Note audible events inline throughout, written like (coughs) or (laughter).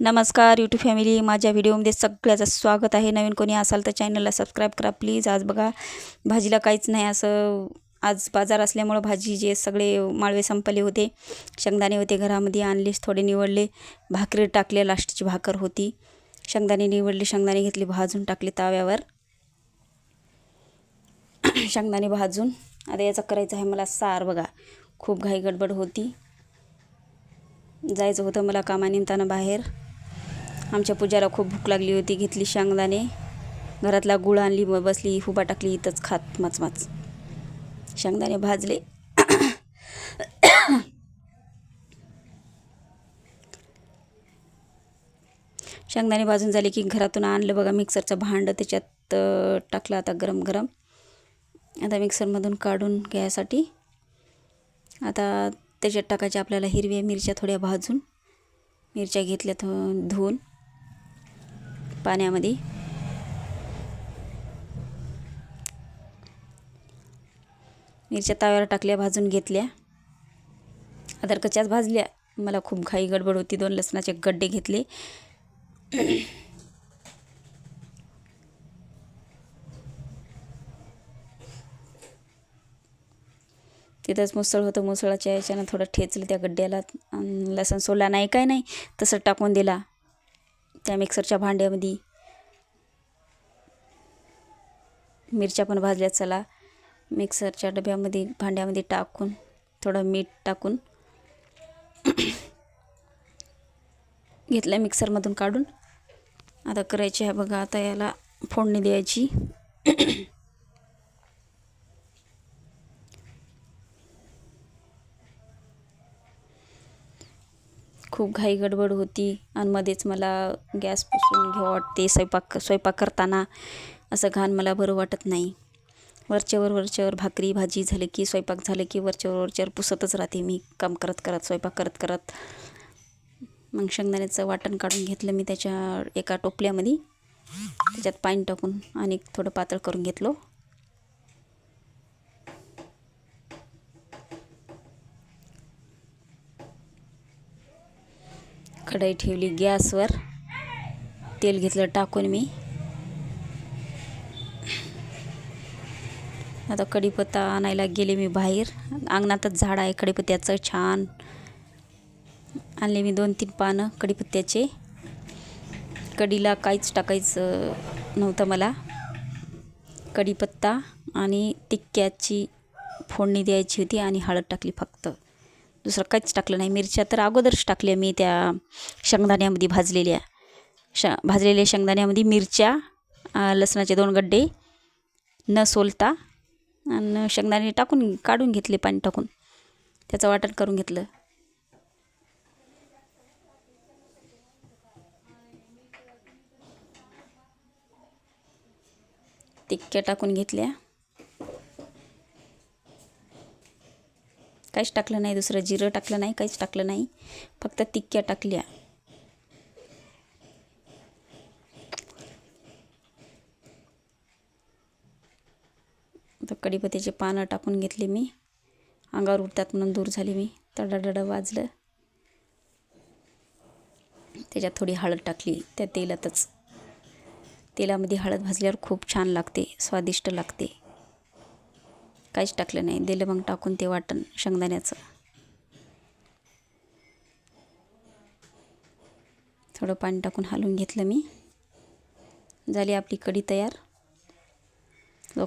नमस्कार YouTube family माझ्या व्हिडिओमध्ये सगळ्याचं स्वागत आहे. नवीन कोणी असाल तर चॅनलला सबस्क्राईब करा. प्लीज आज बघा भाजीला काहीच नाही. असं आज बाजार असल्यामुळं भाजी जे सगळे माळवे संपले होते. शेंगदाणे होते घरामध्ये आणलेच थोडे निवडले. भाकरी टाकले लास्टची भाकर होती. शेंगदाणे निवडले शेंगदाणे घेतले भाजून टाकले ताव्यावर. (coughs) शेंगदाणे भाजून. आता याचं करायचं आहे मला सार बघा. खूप घाई गडबड होती. जायचं होतं मला कामानिमित्तानं बाहेर. आमच्या पूजाला खूप भूक लागली होती घेतली शेंगदाणे. घरातला गुळ आणली बसली हुबा टाकली इथंच खात माच शेंगदाणे भाजले. शेंगदाणे भाजून झाले की घरातून आणलं बघा मिक्सरचं भांडं त्याच्यात टाकलं आता गरम गरम. आता मिक्सरमधून काढून घ्यायसाठी. आता त्याच्यात टाकायच्या आपल्याला हिरव्या मिरच्या थोड्या भाजून. मिरच्या घेतल्या धुवून. पाण्यामध्ये. मिरच्या तव्यावर टाकल्या भाजून घेतल्या. अदरकच्याच कच्याच भाजल्या. मला खूप घाई गडबड होती. दोन लसणाचे गड्डे घेतले. तिथंच मुसळ होतं. मुसळाच्या याच्यानं थोडं ठेचलं त्या गड्ड्याला. लसण सोडला नाही काय नाही. तसं टाकून दिला. त्या मिक्सरच्या भांड्यामध्ये मिरच्या पण भाजल्या चला. मिक्सरच्या डब्यामध्ये भांड्यामध्ये टाकून थोडं मीठ टाकून घेतलं मिक्सरमधून काढून. आता करायची आहे बघा आता याला फोडणी द्यायची. खूप घाई गडबड होती आणि मध्येच मला गॅस पुसून घ्यावं वाटते स्वयंपाक स्वयंपाक करताना. असं घाण मला बरं वाटत नाही. वरच्यावर वरच्यावर भाकरी भाजी झाली की स्वयंपाक झालं की वरच्यावर वरच्यावर पुसतच राहते मी. काम करत करत स्वयंपाक करत करत. मग शेंगदाण्याचं वाटण काढून घेतलं मी त्याच्या एका टोपल्यामध्ये. त्याच्यात पाणी टाकून आणि थोडं पातळ करून घेतलं. कढई ठेवली गॅसवर. तेल घेतलं टाकून मी. आता कढीपत्ता आणायला गेले मी बाहेर. अंगणातच झाड आहे कढीपत्त्याचं छान. आणले मी दोन तीन पानं कढीपत्त्याचे. कढीला काहीच टाकायचं नव्हतं मला. कढीपत्ता आणि टिक्क्याची फोडणी द्यायची होती आणि हळद टाकली फक्त. दुसरं काहीच टाकलं नाही. मिरच्या तर अगोदरच टाकल्या मी त्या शेंगदाण्यामध्ये भाजलेल्या. श भाजलेल्या शेंगदाण्यामध्ये मिरच्या लसणाचे दोन गड्डे न सोलता आणि शेंगदाणे टाकून काढून घेतले पाणी टाकून. त्याचं वाटण करून घेतलं. टिक्क्या टाकून घेतल्या. काहीच टाकलं नाही दुसरं जिरं टाकलं नाही काहीच टाकलं नाही. फक्त तिक्क्या टाकल्या. तर कढीपत्त्याचे पानं टाकून घेतले मी. अंगावर उठतात म्हणून दूर झाली मी. तडाडड वाजलं त्याच्यात थोडी हळद टाकली त्या तेलातच तेलामध्ये हळद भाजल्यावर खूप छान लागते स्वादिष्ट लागते काहीच टाकलं नाही. दिलं मग टाकून ते वाटण शेंगदाण्याचं. थोडं पाणी टाकून हलवून घेतलं मी. झाली आपली कढी तयार.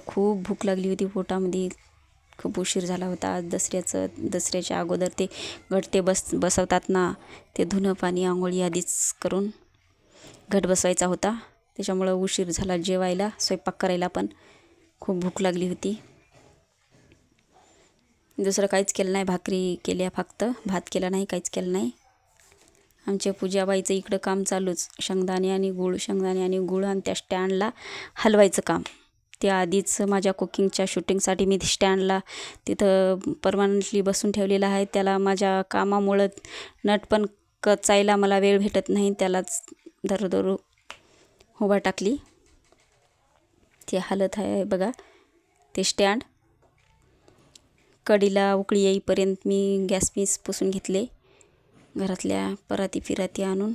खूप भूक लागली होती पोटामध्ये. खूप उशीर झाला होता. आज दसऱ्याचं दसऱ्याच्या अगोदर ते घट बस बसवतात ना ते धुणं पाणी आंघोळी आधीच करून घट बसवायचा होता. त्याच्यामुळं उशीर झाला जेवायला स्वयंपाक करायला पण खूप भूक लागली होती. दुसरं काहीच केलं नाही भाकरी केल्या फक्त. भात केला नाही काहीच केलं नाही. आमच्या पूजाबाईचं इकडं काम चालूच. शेंगदाणे आणि गूळ शेंगदाणे आणि गूळ आणि त्या स्टँडला हलवायचं काम. त्या आधीच माझ्या कुकिंगच्या शूटिंगसाठी मी स्टँडला तिथं परमानंटली बसून ठेवलेलं आहे. त्याला माझ्या कामामुळं नट पण कचायला मला वेळ भेटत नाही. त्यालाच दरदरू उभा टाकली. ते हलत आहे बघा. ते स्टँड. कढीला उकळी येईपर्यंत मी गॅस पीस पुसून घेतले. घरातल्या पराती फिराती आणून.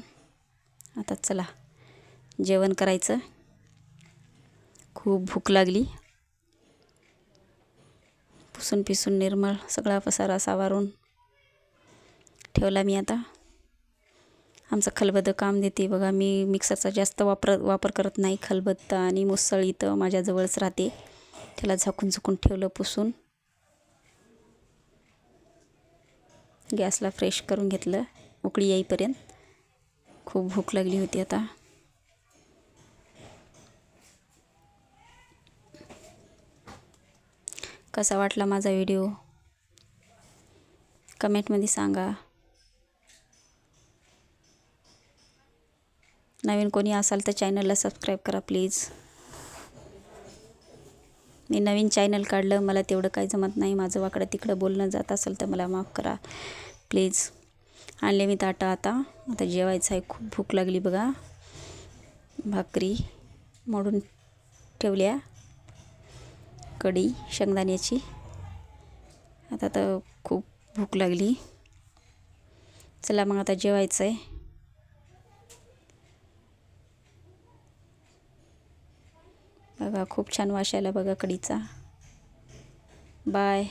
आता चला जेवण करायचं. खूप भूक लागली. पुसून पिसून निर्मळ सगळा पसारा सावारून ठेवला मी आता. आमचं खलबद्द काम देते. बघा मी मिक्सरचा जास्त वापर वापर करत नाही. खलबत्ता आणि मुसळी तर माझ्याजवळच राहते. त्याला झाकून झुकून ठेवलं पुसून. गॅसला फ्रेश करून घेतलं उकळी येईपर्यंत. खूप भूक लागली होती आता. कसा वाटला माझा व्हिडिओ? कमेंटमध्ये सांगा. नवीन कोणी असाल तर चॅनलला सबस्क्राईब करा प्लीज. मी नवीन चॅनल काढलं मला तेवढं काही जमत नाही. माझं वाकडं तिकडं बोलणं जात असेल तर मला माफ करा. प्लीज आणले मी ताटा आता. आता जेवायचं आहे. खूप भूक लागली बघा. भाकरी मोडून ठेवल्या. कढी शेंगदाण्याची. आता तर खूप भूक लागली. चला मग आता जेवायचं आहे बघा खूप छान वास बघा कढीचा बाय